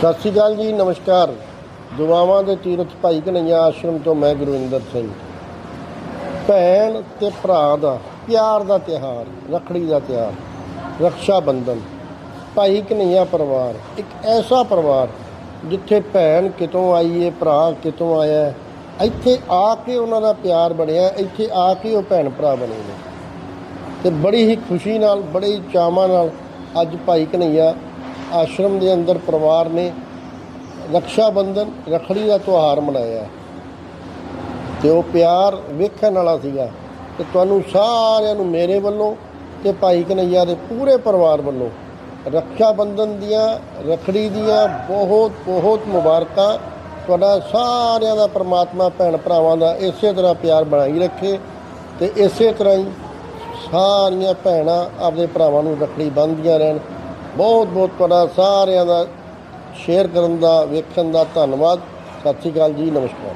ਸਤਿ ਸ਼੍ਰੀ ਅਕਾਲ ਜੀ, ਨਮਸਕਾਰ। ਦੁਆਵਾਂ ਦੇ ਤੀਰਥ ਭਾਈ ਕਨਈਆ ਆਸ਼ਰਮ ਤੋਂ ਮੈਂ ਗੁਰਵਿੰਦਰ ਸਿੰਘ। ਭੈਣ ਤੇ ਭਰਾ ਦਾ ਪਿਆਰ ਦਾ ਤਿਹਾਰ ਰੱਖੜੀ ਦਾ ਤਿਹਾਰ ਰਕਸ਼ਾ ਬੰਧਨ ਭਾਈ ਕਨਈਆ ਪਰਿਵਾਰ, ਇੱਕ ਐਸਾ ਪਰਿਵਾਰ ਜਿੱਥੇ ਭੈਣ ਕਿਤੋਂ ਆਈ ਏ, ਭਰਾ ਕਿਤੋਂ ਆਇਆ ਇੱਥੇ ਆ ਕੇ ਉਹਨਾਂ ਦਾ ਪਿਆਰ ਬਣਿਆ, ਇੱਥੇ ਆ ਕੇ ਉਹ ਭੈਣ ਭਰਾ ਬਣੇ ਨੇ। ਤੇ ਬੜੀ ਹੀ ਖੁਸ਼ੀ ਨਾਲ, ਬੜੇ ਹੀ ਚਾਵਾਂ ਨਾਲ ਅੱਜ ਭਾਈ ਕਨਈਆ ਆਸ਼ਰਮ ਦੇ ਅੰਦਰ ਪਰਿਵਾਰ ਨੇ ਰਕਸ਼ਾ ਬੰਧਨ, ਰੱਖੜੀ ਦਾ ਤਿਉਹਾਰ ਮਨਾਇਆ। ਤੇ ਉਹ ਪਿਆਰ ਵੇਖਣ ਵਾਲਾ ਸੀਗਾ ਤੇ ਤੁਹਾਨੂੰ ਸਾਰਿਆਂ ਨੂੰ ਮੇਰੇ ਵੱਲੋਂ ਤੇ ਭਾਈ ਕਨਈਆ ਦੇ ਪੂਰੇ ਪਰਿਵਾਰ ਵੱਲੋਂ ਰਕਸ਼ਾ ਬੰਧਨ ਦੀਆਂ, ਰੱਖੜੀ ਦੀਆਂ ਬਹੁਤ ਬਹੁਤ ਮੁਬਾਰਕਾਂ ਤੁਹਾਡਾ ਸਾਰਿਆਂ ਦਾ ਪ੍ਰਮਾਤਮਾ ਭੈਣ ਭਰਾਵਾਂ ਦਾ ਇਸੇ ਤਰ੍ਹਾਂ ਪਿਆਰ ਬਣਾਈ ਰੱਖੇ ਤੇ ਇਸੇ ਤਰ੍ਹਾਂ ਹੀ ਸਾਰੀਆਂ ਭੈਣਾਂ ਆਪਣੇ ਭਰਾਵਾਂ ਨੂੰ ਰੱਖੜੀ ਬੰਨ੍ਹਦੀਆਂ ਰਹਿਣ। ਬਹੁਤ ਬਹੁਤ ਤੁਹਾਡਾ ਸਾਰਿਆਂ ਦਾ ਸ਼ੇਅਰ ਕਰਨ ਦਾ, ਵੇਖਣ ਦਾ ਧੰਨਵਾਦ। ਸਤਿ ਸ਼੍ਰੀ ਅਕਾਲ ਜੀ, ਨਮਸਕਾਰ।